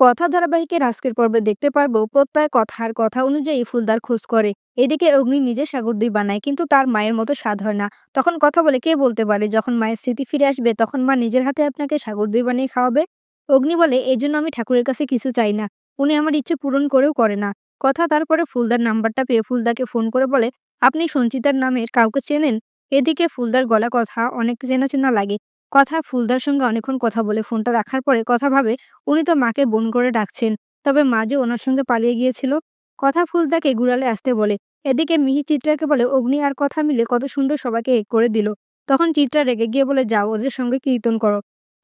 কথা ধারাবাহিকের আজকের পর্বে দেখতে পারব, প্রত্যয় কথার কথা অনুযায়ী ফুলদার খোঁজ করে। এদিকে অগ্নি নিজে সাগরদ্বীপ বানায়, কিন্তু তার মায়ের মতো স্বাদ হয় না। তখন কথা বলে কে বলতে পারে, যখন মায়ের স্মৃতি ফিরে আসবে, তখন মা নিজের হাতে আপনাকে সাগরদ্বীপ বানিয়ে খাওয়াবে? অগ্নি বলে এই জন্য আমি ঠাকুরের কাছে কিছু চাই না। উনি আমার ইচ্ছে পূরণ করেও করে না। কথা তারপরে ফুলদার নাম্বারটা পেয়ে ফুলদাকে ফোন করে বলে, আপনি সঞ্চিতার নামের কাউকে চেনেন? এদিকে ফুলদার গলা কথা অনেক চেনা চেনা লাগে। কথা ফুলদার সঙ্গে অনেকক্ষণ কথা বলে ফোনটা রাখার পরে কথা ভাবে, উনি তো মাকে বোন করে ডাকছেন, তবে মা যে ওনার সঙ্গে পালিয়ে গিয়েছিল? কথা ফুলদাকে গুড়ালে আসতে বলে, এদিকে মিহি চিত্রাকে বলে, অগ্নি আর কথা মিলে কত সুন্দর সবাইকে এক করে দিল। তখন চিত্রা রেগে গিয়ে বলে, যাও, ওদের সঙ্গে কীর্তন করো।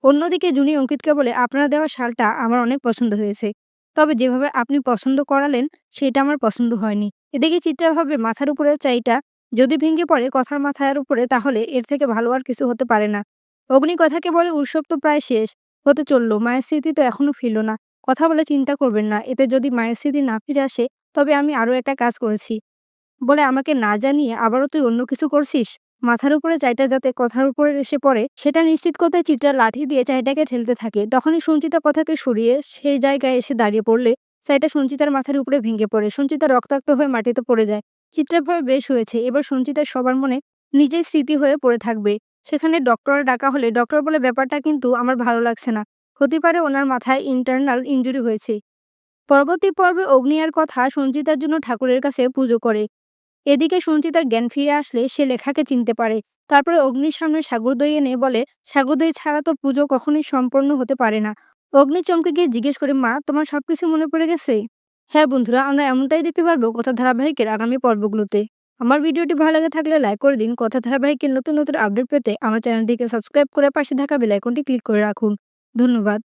অন্যদিকে জুনি অঙ্কিতকে বলে, আপনারা দেওয়া শালটা আমার অনেক পছন্দ হয়েছে, তবে যেভাবে আপনি পছন্দ করালেন, সেটা আমার পছন্দ হয়নি। এদিকে চিত্রা ভাবে, মাথার উপরে চাইটা যদি ভেঙে পড়ে কথার মাথার উপরে, তাহলে এর থেকে ভালো আর কিছু হতে পারে না। অগ্নি কথাকে বলে উৎসব তো প্রায় শেষ, হতে চলল। মায়ের স্মৃতি তো এখনও ফিরল না। কথা বলে চিন্তা করবেন না, এতে যদি মায়ের স্মৃতি না ফিরে আসে, তবে আমি আরও একটা কাজ করেছি। বলে, আমাকে না জানিয়ে আবারও তুই অন্য কিছু করছিস? মাথার উপরে চাইটা যাতে কথার উপরে এসে পড়ে, সেটা নিশ্চিত করতে চিত্রা লাঠি দিয়ে চাইটাকে ঠেলতে থাকে। তখনই সঞ্চিতা কথাকে সরিয়ে সেই জায়গায় এসে দাঁড়িয়ে পড়লে, চাইটা সঞ্চিতার মাথার উপরে ভেঙে পড়ে। সঞ্চিতা রক্তাক্ত হয়ে মাটিতে পড়ে যায়। চিত্রের ভয় বেশ হয়েছে। এবার সঞ্চিতার সবার মনে নিজেই স্মৃতি হয়ে পড়ে থাকবে। সেখানে ডক্টর ডাকা হলে ডক্টর বলে ব্যাপারটা কিন্তু আমার ভালো লাগছে না। হতে পারে ওনার মাথায় ইন্টারনাল ইঞ্জুরি হয়েছে। পরবর্তী পর্বে অগ্নিয়ার কথা সঞ্চিতার জন্য ঠাকুরের কাছে পুজো করে। এদিকে সঞ্চিতার জ্ঞান ফিরে আসলে সে লেখাকে চিনতে পারে। তারপরে অগ্নির সামনে সাগরদই এনে বলে, সাগরদই ছাড়া তোর পুজো কখনোই সম্পন্ন হতে পারে না অগ্নি চমকে গিয়ে জিজ্ঞেস করে, মা, তোমার সবকিছু মনে পড়ে গেছে? হ্যাঁ বন্ধুরা, আমরা এমনটাই দেখতে পারব কথা ধারাবাহিকের আগামী পর্বগুলোতে। আমার ভিডিওটি ভালো লাগে থাকলে লাইক করে দিন। কথা ধারাবাহিকের নতুন নতুন আপডেট পেতে আমার চ্যানেলটিকে সাবস্ক্রাইব করে পাশে থাকা বেলাইকনটি ক্লিক করে রাখুন। ধন্যবাদ।